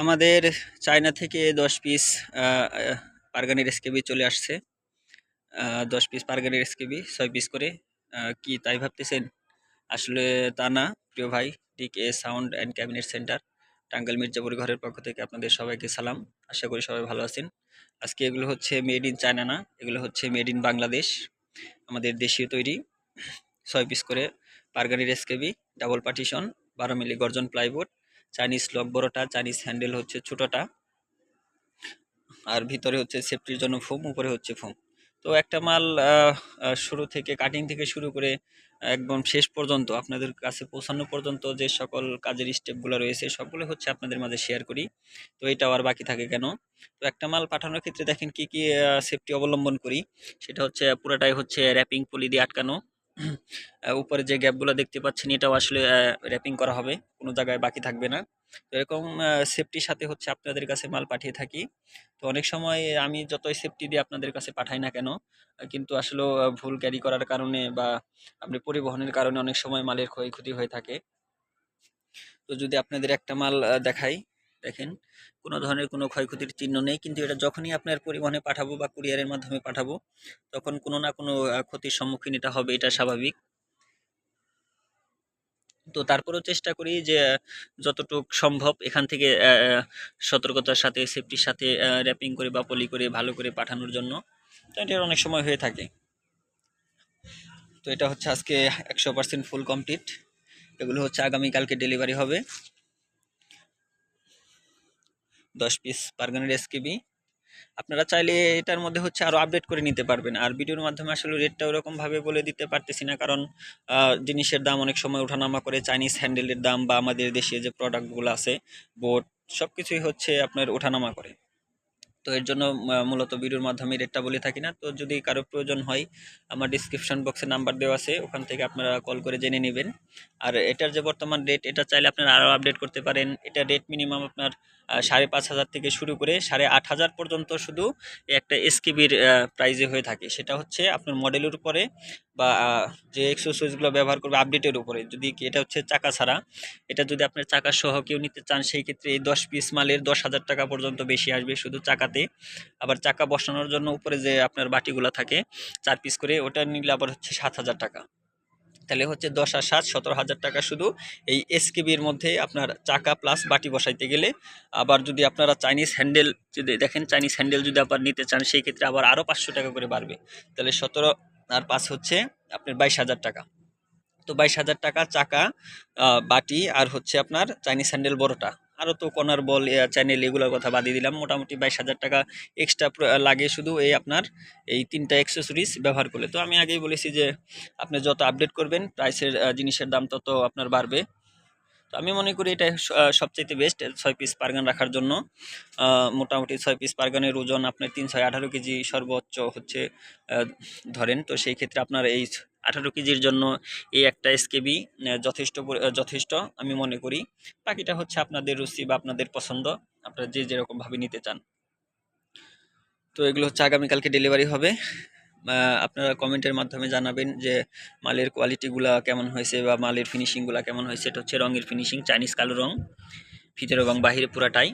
আমাদের চায়না থেকে দশ পিস পারগানির এসকেবি চলে আসছে। দশ পিস পারগানির এসকেবি ছয় পিস করে। কি তাই ভাবতেছেন? আসলে তা না, প্রিয় ভাই এ sound and cabinet centre Tangail Mirzapur ঘরের পক্ষ থেকে আপনাদের সবাইকে সালাম। আশা করি সবাই ভালো আছেন। আজকে এগুলো হচ্ছে মেড ইন চায়না না, এগুলো হচ্ছে মেড ইন বাংলাদেশ, আমাদের দেশীয় তৈরি। ছয় পিস করে পারগানির এসকেবি ডাবল পার্টিশন বারো মিলি গর্জন প্লাইবোর্ড চাইনিজ লক বড়টা, চাইনিজ হ্যান্ডেল হচ্ছে ছোটোটা। আর ভিতরে হচ্ছে সেফটির জন্য ফোম, উপরে হচ্ছে ফোম। তো একটা মাল শুরু থেকে কাটিং থেকে শুরু করে, একদম শেষ পর্যন্ত, আপনাদের কাছে পৌঁছানো পর্যন্ত যে সকল কাজের স্টেপগুলো রয়েছে, সবগুলো হচ্ছে আপনাদের মাঝে শেয়ার করি। তো এটা আর বাকি থাকে কেন? তো একটা মাল পাঠানোর ক্ষেত্রে দেখেন কি কি সেফটি অবলম্বন করি। সেটা হচ্ছে, পুরোটাই হচ্ছে র্যাপিং পলি দিয়ে আটকানো। উপরে যে গ্যাপগুলো দেখতে পাচ্ছেন, এটাও আসলে র্যাপিং করা হবে। কোনো জায়গায় বাকি থাকবে না। তো এরকম সেফটির সাথে হচ্ছে আপনাদের কাছে মাল পাঠিয়ে থাকি। তো অনেক সময় আমি যতই সেফটি দিয়ে আপনাদের কাছে পাঠাই না কেন কিন্তু আসলে ভুল ক্যারি করার কারণে বা আপনি পরিবহনের কারণে অনেক সময় মালের ক্ষয়ক্ষতি হয়ে থাকে। তো যদি আপনাদের একটা মাল দেখাই দেখেন, কোনো ধরনের কোনো ক্ষয়ক্ষতির চিহ্ন নেই, কিন্তু এটা যখনই আপনার পরিবহনে পাঠাবো বা কুরিয়ারের মাধ্যমে পাঠাবো, তখন কোনো না কোনো ক্ষতির সম্মুখীন এটা হবে, এটা স্বাভাবিক। তো তারপরেও চেষ্টা করি যে, যতটুক সম্ভব এখান থেকে সতর্কতার সাথে সেফটির সাথে র্যাপিং করে বা পলি করে ভালো করে পাঠানোর জন্য। তো এটার অনেক সময় হয়ে থাকে। তো এটা হচ্ছে আজকে একশো পার্সেন্ট ফুল কমপ্লিট এগুলো হচ্ছে আগামীকালকে ডেলিভারি হবে। দশ পিস পারগানের এসকেবি আপনারা চাইলে এটার মধ্যে হচ্ছে আরও আপডেট করে নিতে পারবেন। আর ভিডিওর মাধ্যমে আসলে রেটটা ওরকমভাবে বলে দিতে পারতেছি না, কারণ জিনিসের দাম অনেক সময় ওঠানামা করে চাইনিজ হ্যান্ডেলের দাম বা আমাদের দেশে যে প্রোডাক্টগুলো আছে বোট সব কিছুই হচ্ছে আপনার ওঠানামা করে। তো এর জন্য মূলত ভিডিওর মাধ্যমে রেটটা বলে থাকি না। তো যদি কারও প্রয়োজন হয়, আমার ডিসক্রিপশন বক্সে নাম্বার দেওয়া আছে, ওখান থেকে আপনারা কল করে জেনে নেবেন। আর এটার যে বর্তমান রেট এটা চাইলে আপনারা আরও আপডেট করতে পারেন। এটা রেট মিনিমাম আপনার সাড়ে পাঁচ হাজার থেকে শুরু করে সাড়ে আট হাজার পর্যন্ত শুধু একটা এসকেবির প্রাইজে হয়ে থাকে। সেটা হচ্ছে আপনার মডেলের উপরে বা যে এক্সোসুইজগুলো ব্যবহার করবে আপডেটের উপরে। যদি এটা হচ্ছে চাকা ছাড়া, এটা যদি আপনার চাকা সহ কেউ নিতে চান, সেই ক্ষেত্রে এই দশ পিস মালের দশ হাজার টাকা পর্যন্ত বেশি আসবে শুধু চাকাতে। আবার চাকা বসানোর জন্য উপরে যে আপনার বাটিগুলো থাকে, চার পিস করে, ওটা নিলে আবার হচ্ছে সাত হাজার টাকা। তাহলে হচ্ছে দশ আর সাত, সতেরো হাজার টাকা শুধু এই এসকেবির মধ্যে আপনার চাকা প্লাস বাটি বসাইতে গেলে। আবার যদি আপনারা চাইনিজ হ্যান্ডেল যদি দেখেন চাইনিজ হ্যান্ডেল যদি আবার নিতে চান, সেই ক্ষেত্রে আবার আরও পাঁচশো টাকা করে বাড়বে। তাহলে সতেরো আর পাঁচ হচ্ছে আপনার বাইশ হাজার টাকা। তো বাইশ হাজার টাকা চাকা বাটি আর হচ্ছে আপনার চাইনিজ হ্যান্ডেল বড়টা। আরও তো কনার বল চ্যানেল এগুলোর কথা বাদিয়ে দিলাম। মোটামুটি বাইশ হাজার টাকা এক্সট্রা লাগে শুধু এই আপনার এই তিনটা অ্যাক্সেসরিজ ব্যবহার করলে। তো আমি আগেই বলেছি যে আপনি যত আপডেট করবেন প্রাইসের জিনিসের দাম তত আপনার বাড়বে। তো আমি মনে করি এটা স- আহ, সবচাইতে বেস্ট ছয় পিস পারগান রাখার জন্য। মোটামুটি ছয় পিস পারগানের ওজন আপনার তিন ছয় আঠারো কেজি সর্বোচ্চ হচ্ছে ধরেন। তো সেই ক্ষেত্রে আপনার এই আঠারো কেজির জন্য এই একটা এসকেবি যথেষ্ট যথেষ্ট আমি মনে করি। বাকিটা হচ্ছে আপনাদের রুচি বা আপনাদের পছন্দ। আপনারা যে যেরকমভাবে নিতে চান। তো এগুলো হচ্ছে আগামীকালকে ডেলিভারি হবে। আপনারা কমেন্টের মাধ্যমে জানাবেন যে মালের কোয়ালিটিগুলো কেমন হয়েছে বা মালের ফিনিশিংগুলো কেমন হয়েছে। এটা হচ্ছে রঙের ফিনিশিং, চাইনিজ কালো রং, ভিতরে এবং বাহিরে পুরাটাই।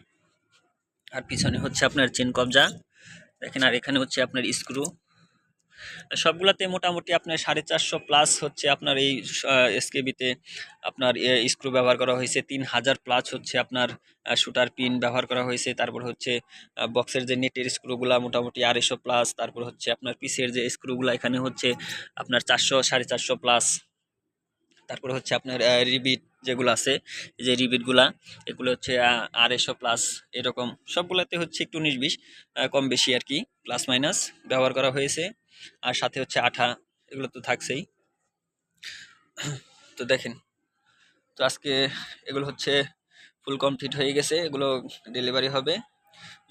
আর পিছনে হচ্ছে আপনার চেন কবজা। দেখেন, আর এখানে হচ্ছে আপনার স্ক্রু। সবগুলাতে মোটামুটি আপনার সাড়ে চারশো প্লাস হচ্ছে আপনার এই এসকেবিতে আপনার স্ক্রু ব্যবহার করা হয়েছে। তিন হাজার প্লাস হচ্ছে আপনার শুটার পিন ব্যবহার করা হয়েছে। তারপর হচ্ছে বক্সের যে নেটের স্ক্রুগুলা মোটামুটি আড়াইশো প্লাস তারপর হচ্ছে আপনার পিসের যে স্ক্রুগুলা এখানে হচ্ছে আপনার চারশো, সাড়ে চারশো প্লাস তারপরে হচ্ছে আপনার রিবিট যেগুলো আছে যে রিবিটগুলা এগুলো হচ্ছে আড়াইশো প্লাস এরকম। সবগুলোতে হচ্ছে একটু উনিশ বিশ কম বেশি আর কি প্লাস মাইনাস ব্যবহার করা হয়েছে। আর সাথে হচ্ছে আঠা, এগুলো তো থাকছেই। তো দেখেন, তো আজকে এগুলো হচ্ছে ফুল কমপ্লিট হয়ে গেছে, এগুলো ডেলিভারি হবে।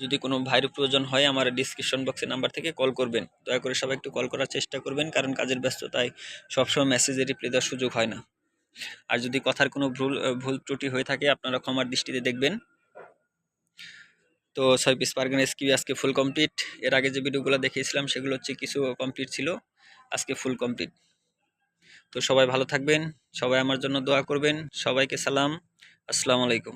যদি কোনো ভাইয়ের প্রয়োজন হয়, আমার ডিসক্রিপশন বক্সের নাম্বার থেকে কল করবেন। দয়া করে সবাই একটু কল করার চেষ্টা করবেন, কারণ কাজের ব্যস্ততায় সবসময় মেসেজে রিপ্লাই দেওয়ার সুযোগ হয় না। আর যদি কথার কোনো ভুল ভুল ত্রুটি হয়ে থাকে, আপনারা ক্ষমার দৃষ্টিতে দেখবেন। তো ছয় পিস পার্গান এসকিউ আজকে ফুল কমপ্লিট এর আগে যে ভিডিওগুলো দেখিয়েছিলাম, সেগুলো হচ্ছে কিছু কমপ্লিট ছিল, আজকে ফুল কমপ্লিট তো সবাই ভালো থাকবেন, সবাই আমার জন্য দোয়া করবেন, সবাইকে সালাম, আসসালামু আলাইকুম।